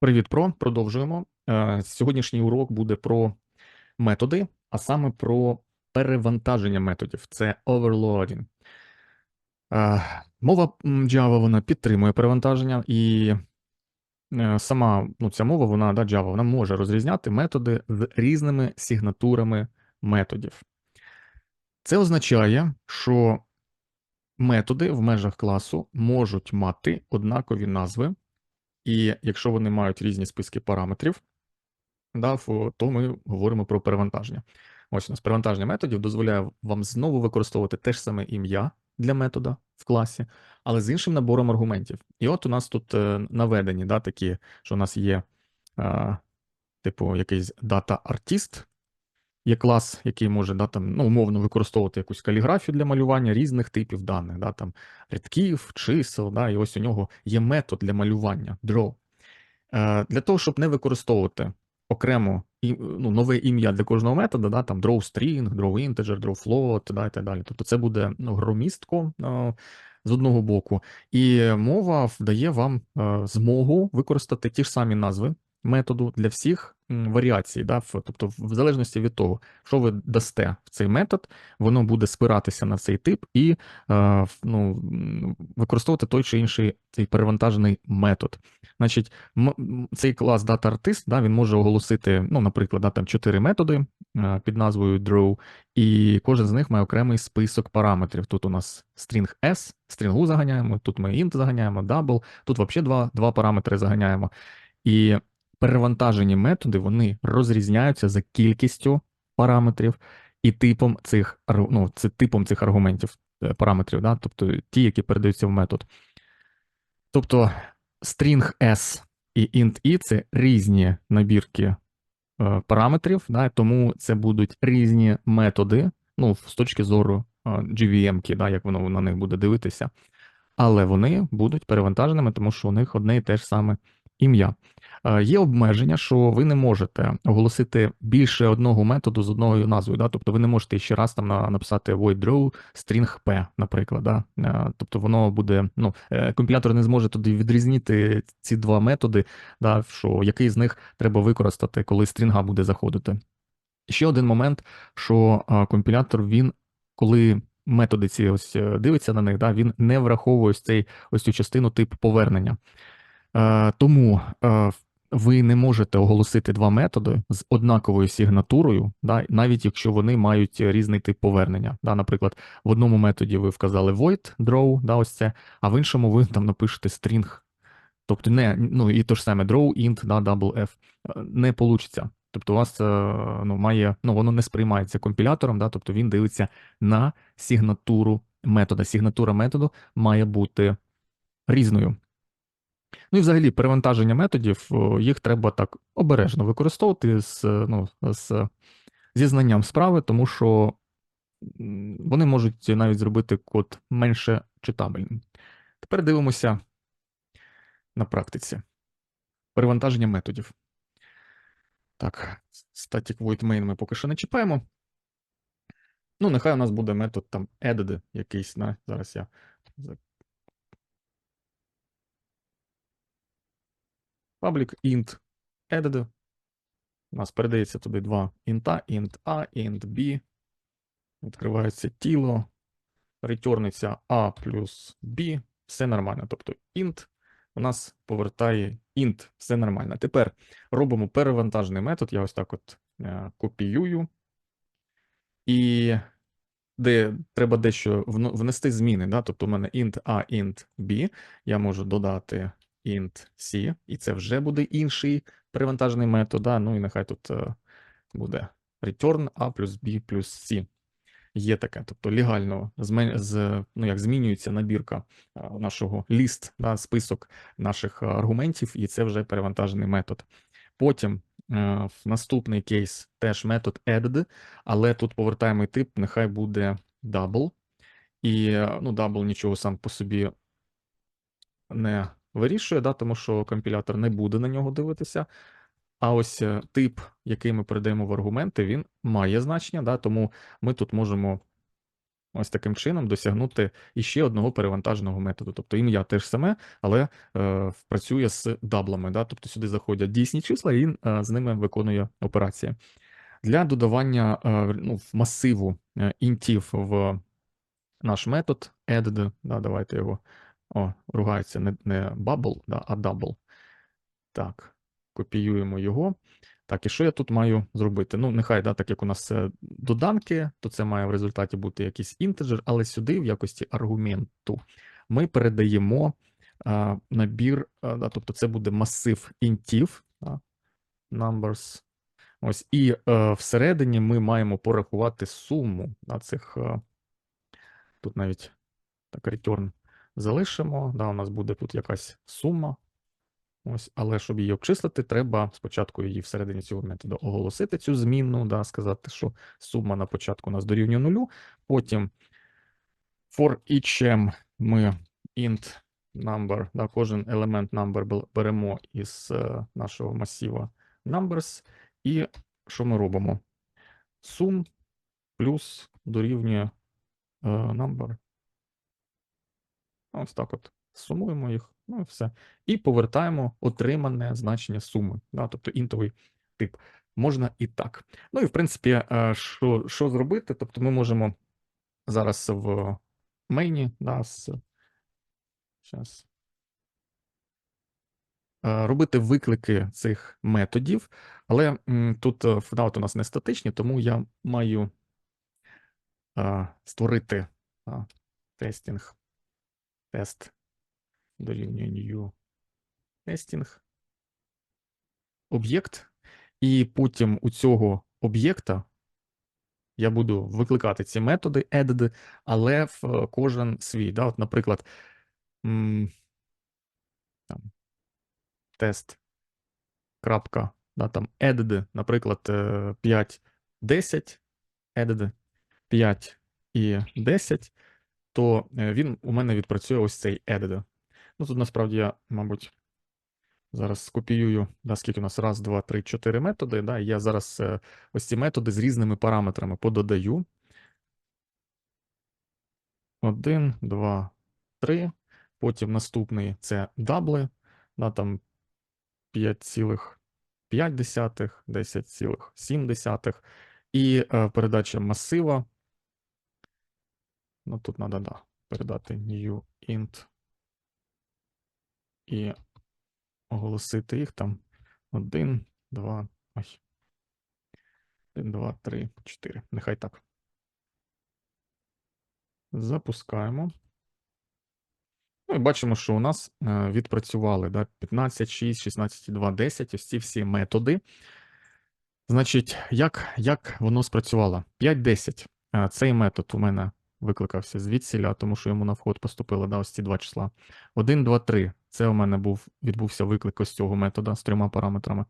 Привіт, про продовжуємо. Е, Сьогоднішній урок буде про методи, а саме про перевантаження методів. Це overloading. Е, Мова Java вона підтримує перевантаження, і е, сама ну, ця мова, вона да, Java, вона може розрізняти методи з різними сигнатурами методів. Це означає, що методи в межах класу можуть мати однакові назви. І якщо вони мають різні списки параметрів, да, то ми говоримо про перевантаження. Ось у нас перевантаження методів дозволяє вам знову використовувати те ж саме ім'я для метода в класі, але з іншим набором аргументів. І от у нас тут е, наведені да, такі, що у нас є, е, типу, якийсь artist, є клас, який може да, там, ну, умовно використовувати якусь каліграфію для малювання різних типів даних, да, там, рядків, чисел, да, і ось у нього є метод для малювання draw. Е, Для того, щоб не використовувати окремо і, ну, нове ім'я для кожного методу, да, там draw string, draw integer, draw float, да, і так далі. Тобто це буде ну, громістко е, з одного боку, і мова дає вам е, змогу використати ті ж самі назви методу для всіх варіацій. Да, тобто, в залежності від того, що ви дасте в цей метод, воно буде спиратися на цей тип і е, ну, використовувати той чи інший цей перевантажений метод. Значить, м- цей клас DataArtist, да, він може оголосити, ну, наприклад, да, там чотири методи е, під назвою draw, і кожен з них має окремий список параметрів. Тут у нас string s, стрінгу заганяємо, тут ми int заганяємо, double, тут взагалі два, два параметри заганяємо. І перевантажені методи вони розрізняються за кількістю параметрів і типом цих, ну, це типом цих аргументів, е, параметрів, да, тобто ті, які передаються в метод. Тобто string s і int i це різні набірки е, параметрів, да, тому це будуть різні методи, ну, з точки зору е, GVM, да, як воно на них буде дивитися, але вони будуть перевантаженими, тому що у них одне і те ж саме ім'я. Е, Є обмеження, що ви не можете оголосити більше одного методу з одною назвою. Да? Тобто ви не можете ще раз там на- написати void draw string p, наприклад. Да? Е, Тобто воно буде, ну, е, компілятор не зможе туди відрізнити ці два методи, да, що який з них треба використати, коли стрінга буде заходити. Ще один момент, що компілятор він, коли методи ці ось дивиться на них, да, він не враховує ось цей ось цю частину тип повернення. Е, тому е, ви не можете оголосити два методи з однаковою сигнатурою, да, навіть якщо вони мають різний тип повернення. Да, наприклад, в одному методі ви вказали void draw, да, ось це, а в іншому ви там напишете string. Тобто не, ну і то ж саме draw, int, да, double f. Не получиться. Тобто у вас е, ну, має, ну, воно не сприймається компілятором, да, тобто він дивиться на сигнатуру метода. Сигнатура методу має бути різною. Ну і взагалі перевантаження методів, їх треба так обережно використовувати з, е, ну, з, зі знанням справи, тому що вони можуть навіть зробити код менше читабельним. Тепер дивимося на практиці. Перевантаження методів. Так, static void main ми поки що не чіпаємо. Ну, нехай у нас буде метод там added якийсь. На, зараз я public int added. У нас передається туди два інта, int A, int B. Відкривається тіло, ретерниться A плюс B, все нормально. Тобто int у нас повертає int, все нормально. Тепер робимо перевантажений метод. Я ось так от е, копіюю. І де треба дещо внести зміни. Да? Тобто у мене int A, int B. Я можу додати int C, і це вже буде інший перевантажений метод. Да? Ну і нехай тут е, буде return A плюс B плюс C. Є таке, тобто легально з, ну, як змінюється набірка нашого ліст, да, список наших аргументів, і це вже перевантажений метод. Потім е, в наступний кейс теж метод added, але тут повертаємо тип, нехай буде double. І е, ну, double нічого сам по собі не вирішує, да, тому що компілятор не буде на нього дивитися. А ось е, тип, який ми передаємо в аргументи, він має значення, да, тому ми тут можемо ось таким чином досягнути іще одного перевантаженого методу. Тобто ім'я теж саме, але е, працює з даблами. Да? Тобто сюди заходять дійсні числа, і він е, з ними виконує операції. Для додавання е, ну, масиву е, інтів в наш метод added, да, давайте його о, ругається не, не bubble, да, а double. Так, копіюємо його. Так, і що я тут маю зробити? Ну, нехай, да, так як у нас це доданки, то це має в результаті бути якийсь інтеджер, але сюди, в якості аргументу, ми передаємо а, набір, а, да, тобто це буде масив інтів, да, numbers. Ось, і е, всередині ми маємо порахувати суму на цих. Е, тут навіть так return залишимо. Да, У нас буде тут якась сума. Ось, але щоб її обчислити, треба спочатку її всередині цього методу оголосити цю змінну, да, сказати, що сума на початку у нас дорівнює нулю. Потім for each ми int number, да, кожен елемент number беремо із е, нашого масива numbers, і що ми робимо? Сум плюс дорівнює е, number. Ось так от. Сумуємо їх, ну і все. І повертаємо отримане значення суми, да, тобто інтовий тип. Можна і так. Ну і в принципі, е, що що зробити? Тобто ми можемо зараз в мейні, з, зараз, е, робити виклики цих методів, але тут е, у нас не статичні, тому я маю створити тестінг, тест дорівнює new testing об'єкт, і потім у цього об'єкта я буду викликати ці методи added, але в кожен свій. Да? От, Наприклад, там, тест. крапка, да, там added, наприклад, 5, 10, added 5 і 10, то е, він у мене відпрацює ось цей added. Ну, тут насправді я, мабуть, зараз скопіюю, да, скільки у нас раз, два, три, чотири методи. Да, я зараз е, ось ці методи з різними параметрами пододаю. Один, два, три. Потім наступний це дабли, да, там 5,5, 10,7. І е, передача масива. Ну, тут треба, да, передати new int і оголосити їх там 1, 2, ой. 1, 2, 3, 4. Нехай так. Запускаємо. Ну і бачимо, що у нас е, відпрацювали да, 15, 6, 16, 2, 10. Ось ці всі методи. Значить, як як воно спрацювало? 5, 10. Е, цей метод у мене викликався звідсіля, тому що йому на вход поступили да, ось ці два числа. 1, 2, 3. Це у мене був відбувся виклик ось цього метода з трьома параметрами.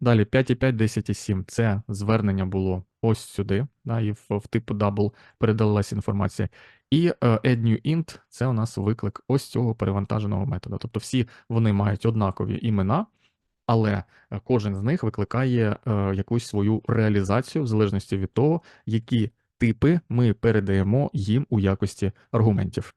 Далі 5,5, 10,7. Це звернення було ось сюди, да, і в, в типу double передалась інформація. І uh, add new int це у нас виклик ось цього перевантаженого метода. Тобто всі вони мають однакові імена, але е, кожен з них викликає uh, якусь свою реалізацію в залежності від того, які типи ми передаємо їм у якості аргументів.